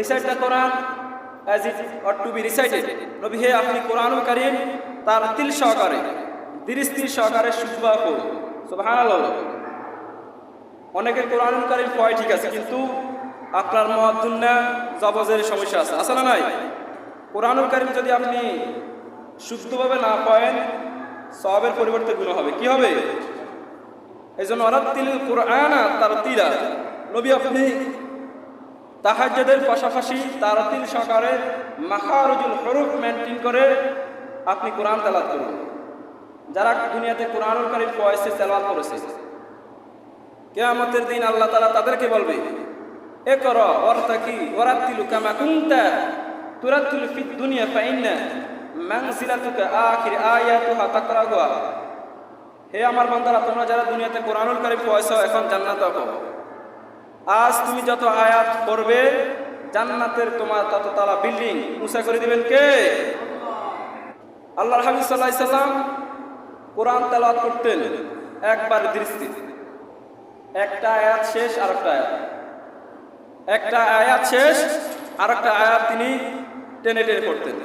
Recite the Quran as it ought to be recited নবী হে আপনি কোরআনুল কারীম, তার তিল সহকারে তিল সহকারে সুবা করুন সুবহানাল্লাহ। অনেকের কোরআনুল কারীম পয় ঠিক আছে, কিন্তু আপনার মহাদুন্না জবজের সমস্যা আছে। আছে না নাই? কোরআনুল কারীম যদি আপনি শুদ্ধভাবে না পায়েন সবের পরিবর্তে গুণ হবে। কি হবে? এই জন্য অরাত্তিল কোরআন তার তিরা নবী আপনি তাহাজ্জুদের পাশাপাশি তারাতিল সহকারে মাখারুজুল হরুফ মেনটেন করে আপনি কোরআন তেলাত করুন। যারা দুনিয়াতে কোরআনুল কারীম পয়সে তেলাওয়াত করেছে। কেয়ামতের দিন আল্লাহ তালা তাদেরকে বলবে, এ কর ওয়ারতাকি ওয়ারাত্তিলু কামা কুনতা তুরাত্তিলু ফিদ দুনিয়া ফাইন্না মানজিলাতুকা আখির আয়াতুহা তাকরাহুয়া হে আমার বান্দারা, তোমরা যারা দুনিয়াতে কোরআনুল কারীম পয়সা এখন জান্নাত পাবো আজ তুমি যত আয়াত পড়বে, জান্নাতের তোমার তত তালা বিল্ডিং উঁচা করে দিবেন কে? আল্লাহ হাবিব সাল্লাম কোরআন তেলাওয়াত করতেন, একবার দৃষ্টি। একটা আয়াত শেষ আর একটা আয়াত। একটা আয়াত শেষ আর একটা আয়াত তিনি টেনে টেনে পড়তেন।